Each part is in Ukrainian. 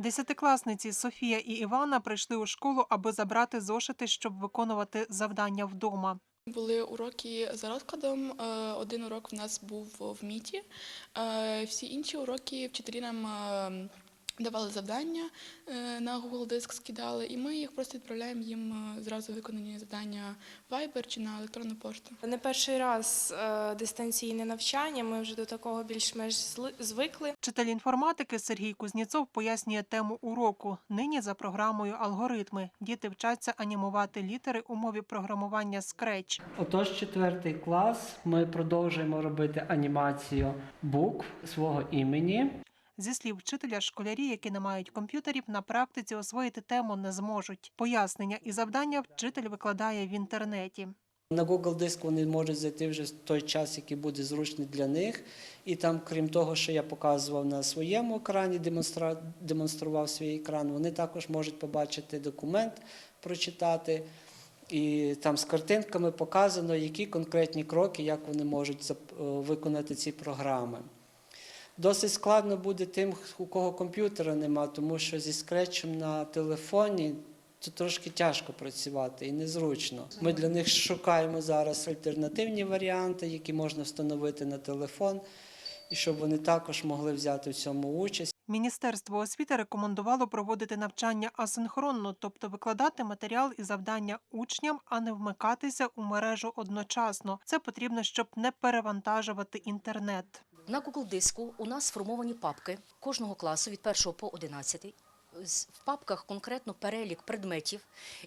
Десятикласниці Софія і Івана прийшли у школу, аби забрати зошити, щоб виконувати завдання вдома. Були уроки за розкладом. Е, Один урок в нас був в міті. Е, Всі інші уроки вчителі нам е, давали завдання е, на Google Диск скидали, і ми їх просто відправляємо їм е, зразу виконані завдання в Viber чи на електронну пошту. Не перший раз е, дистанційне навчання. Ми вже до такого більш-менш зли- звикли. Вчитель інформатики Сергій Кузніцов пояснює тему уроку. Нині за програмою алгоритми. Діти вчаться анімувати літери у мові програмування Scratch. Отож, четвертий клас. Ми продовжуємо робити анімацію букв свого імені. Зі слів вчителя, школярі, які не мають комп'ютерів, на практиці освоїти тему не зможуть. Пояснення і завдання вчитель викладає в інтернеті. На Google Диск вони можуть зайти вже в той час, який буде зручний для них. І там, крім того, що я показував на своєму екрані, демонстрував свій екран, вони також можуть побачити документ, прочитати. І там з картинками показано, які конкретні кроки, як вони можуть е, виконати ці програми. Досить складно буде тим, у кого комп'ютера нема, тому що зі скретчем на телефоні це трошки тяжко працювати і незручно. Ми для них шукаємо зараз альтернативні варіанти, які можна встановити на телефон, і щоб вони також могли взяти в цьому участь. Міністерство освіти рекомендувало проводити навчання асинхронно, тобто викладати матеріал і завдання учням, а не вмикатися у мережу одночасно. Це потрібно, щоб не перевантажувати інтернет. На Google диску у нас сформовані папки кожного класу від 1 по 11. В папках конкретно перелік предметів,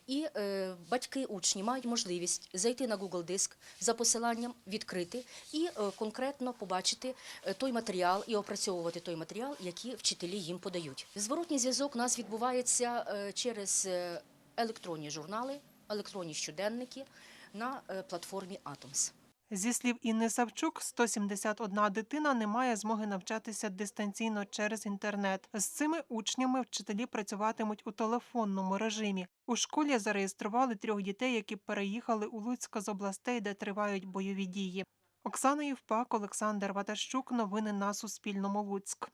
і е, батьки учні мають можливість зайти на Google диск за посиланням, відкрити і е, конкретно побачити е, той матеріал і опрацьовувати той матеріал, який вчителі їм подають. Зворотній зв'язок у нас відбувається е, через е, електронні журнали, електронні щоденники на платформі Atoms. Зі слів Інни Савчук, 171 дитина не має змоги навчатися дистанційно через інтернет. З цими учнями вчителі працюватимуть у телефонному режимі. У школі зареєстрували трьох дітей, які переїхали у Луцьк з областей, де тривають бойові дії. Оксана Євпак, Олександр Ватащук. Новини на Суспільному. Луцьк.